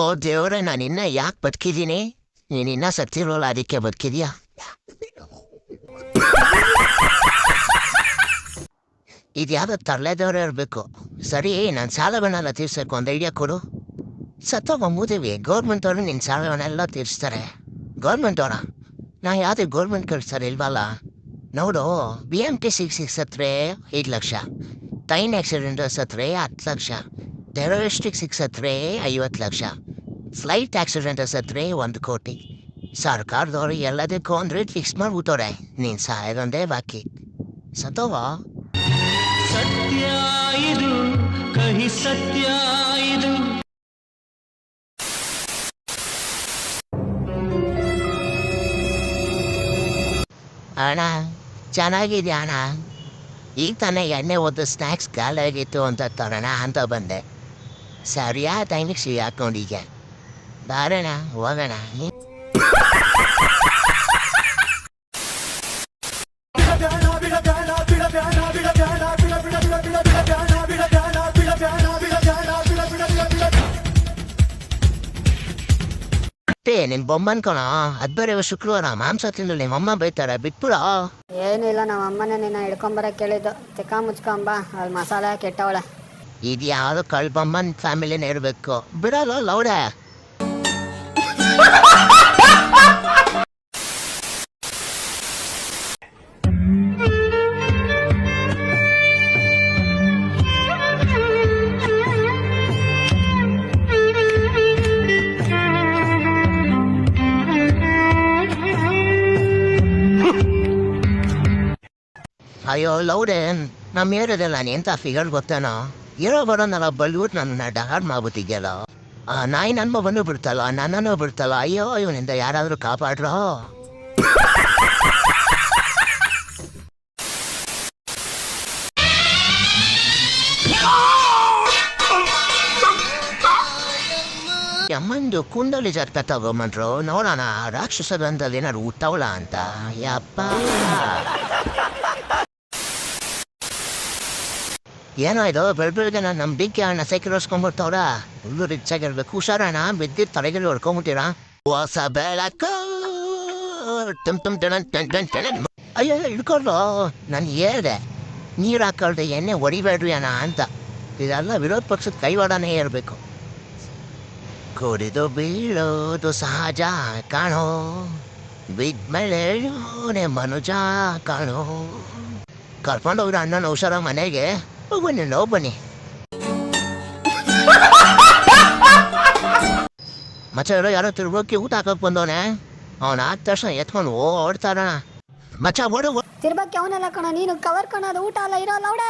ಓ ದೇವ್ರೆ, ನಾನು ಇನ್ನ ಯಾಕೆ ಬದುಕಿದ್ದೀನಿ ನೀನು ಇನ್ನ ಸತ್ತಿರೋಲ್ಲ ಅದಕ್ಕೆ ಬದುಕಿದ್ಯಾ? ಇದ್ಯಾವುದೋ ತರಲೆದವ್ರೆ ಇರಬೇಕು. ಸರಿ, ನಾನು ಸಾಲವನ್ನೆಲ್ಲ ತೀರ್ಸಬೇಕು ಒಂದು ಐಡಿಯಾ ಕೊಡು. ಸತ್ತೋಗ ಮೂದೇವಿ ಗೌರ್ಮೆಂಟ್ ಅವರು ನಿನ್ನ ಸಾಲವನ್ನೆಲ್ಲ ತೀರಿಸ್ತಾರೆ. ಗೌರ್ಮೆಂಟ್ ಅವರ ನಾ ಯಾವುದೇ ಗೌರ್ಮೆಂಟ್ ಕಳಿಸ್ತಾರೆ ಇಲ್ವಲ್ಲ? ನೋಡು B M T six six ಹತ್ರ ಐದು ಲಕ್ಷ. ಟ್ರೈನ್ ಆಕ್ಸಿಡೆಂಟ್ ಸತ್ರೆ ಹತ್ತು ಲಕ್ಷ. ಟೆರರಿಸ್ಟಿಕ್ ಸಿಕ್ಸ್ ಹತ್ರ ಐವತ್ತು ಲಕ್ಷ. ಫ್ಲೈಟ್ ಆಕ್ಸಿಡೆಂಟ್ ಸತ್ರೆ ಒಂದು ಕೋಟಿ ಸರ್ಕಾರದವ್ರು ಎಲ್ಲದಕ್ಕೂ ಒಂದು ರೇಟ್ ಫಿಕ್ಸ್ ಮಾಡ್ಬಿಟ್ಟವ್ರೆ ನೀನು ಸಾಯೋದೊಂದೇ ಬಾಕಿ ಸತೋವಾ ಸತ್ಯ ಇದು ಕಹಿ ಸತ್ಯ ಇದು ಅಣ್ಣ ಚೆನ್ನಾಗಿದೆ ಅಣ್ಣ ಈಗ ತಾನೇ ಎಣ್ಣೆ ಒಂದು ಸ್ನ್ಯಾಕ್ಸ್ ಖಾಲಿಯಾಗಿತ್ತು ಅಂತ ತರೋಣ ಅಂತ ಬಂದೆ ಸರಿಯಾದ ಟೈಮಿಗೆ ಸಿ ಹಾಕೊಂಡಿದ್ದೆ ಬಾರಣ ಹೋಗೋಣ. ನಿನ್ ಬೊಮ್ಮನ್ ಕಣ ಬೇರೆ ಶುಕ್ರವಾರ ಮಾಂಸ ತಿಂದು ನಿಮ್ಮ ಅಮ್ಮ ಬೈತಾರೆ ಬಿಟ್ಬಿಡ. ಏನಿಲ್ಲ ನಮ್ಮ ಅಮ್ಮನೇ ನಿನ್ನ ಹಿಡ್ಕೊಂಬರಕ್ ಕೇಳಿದ್ದು. ತಿಕ್ಕ ಮುಚ್ಕೊಂಬ ಅಲ್ಲಿ ಮಸಾಲೆ ಕೆಟ್ಟವಳೆ. ಇದು ಯಾವ್ದು ಕಳ್ ಬೊಮ್ಮನ್ ಫ್ಯಾಮಿಲಿನೇ ಇರಬೇಕು. ಬಿಡಲ್ಲ ಲೌಡೆ. ಅಯ್ಯೋ ಲೌಡೇನ್ ನಮ್ಮ ಏರಿಯಾದಲ್ಲಿ ನಾನು ಎಂಥ ಫಿಗರ್ ಗೊತ್ತೇನೋ? ಇರೋ ಬರೋನಲ್ಲ ಬಲ್ಯೂಟ್ ನನ್ನ ಡಹಾಡ್ ಮಾಡ್ಬಿಟ್ಟಿದ್ಯಲ್ಲ? ಆ, ನಾಯಿ ನನ್ನ ಬಂದು ಬಿಡ್ತಲ್ಲ ನನ್ನನ್ನು ಬಿಡ್ತಲ್ಲ. ಅಯ್ಯೋ, ಇವನಿಂದ ಯಾರಾದರೂ ಕಾಪಾಡ್ರೋ. ಅಮ್ಮಂದು ಕುಂಡಲಿ ಜಾತಕ ತಗೊಂಬಂದ್ರು ನೋಡೋಣ ರಾಕ್ಷಸ ಬಂದಲ್ಲಿ ಏನಾದ್ರು ಉತ್ತವಳ ಅಂತ. ಯಪ್ಪ. ಏನೋ ಇದು? ಬೆಳ್ ನಾನು ನಮ್ಮ ಅಣ್ಣ ಸೈಕಲ್ ಹೊಸ್ಕೊಂಡ್ಬಿಡ್ತವ್ರ ಹುಲ್ಲು ರಿಚ್ ಆಗಿರ್ಬೇಕು ಹುಷಾರಣ್ಣ ಬಿದ್ದಿದ್ದು ತಲೆಗೆಲ್ಲ ಹೊಡ್ಕೊಂಬಿಟ್ಟಿರ? ಹೊಸ ಬೆಳಕು! ಟಮ್ ಟಮ್ ಟಣ ಟಣ್ ಟಣ್ ಟಣ. ಅಯ್ಯೋ ಇಡ್ಕೊಳ್ಳು ನಾನು ಹೇಳ್ದೆ. ನೀರು ಹಾಕೊಳ್ದೆ ಎಣ್ಣೆ ಹೊಡಿಬೇಡ್ರಿ ಅಣ್ಣ ಅಂತ. ಇದೆಲ್ಲ ವಿರೋಧ ಪಕ್ಷದ ಕೈವಾಡನೇ ಇರಬೇಕು ಕುಡಿದು ಬೀಳೋದು ಸಹಜ ಕಾಣೋ. ಬಿದ್ಮೇಲೆ ಮನುಜ ಕಾಣೋ. ಕರ್ಕೊಂಡು ಹೋಗ್ರ ಅಣ್ಣನ ಹುಷಾರ ಮನೆಗೆ. ಬನ್ನಿ ನಾವು ಬನ್ನಿ ಮಚ್ಚ ಯಾರೋ ತಿರ್ಗೋಕೆ ಊಟ ಹಾಕಕ್ ಬಂದವನೆ ಅವನ ಆದ ತಕ್ಷಣ ಎತ್ಕೊಂಡು ಓಡ್ತಾರ ಮಚ್ಚ ಓಡು. ತಿರ್ಬಕ್ಕೆ ಅವನೆಲ್ಲ ಕಣ ನೀನು ಕವರ್ ಕಣದು ಊಟ ಅಲ್ಲ ಇರೋ ಲೌಡೆ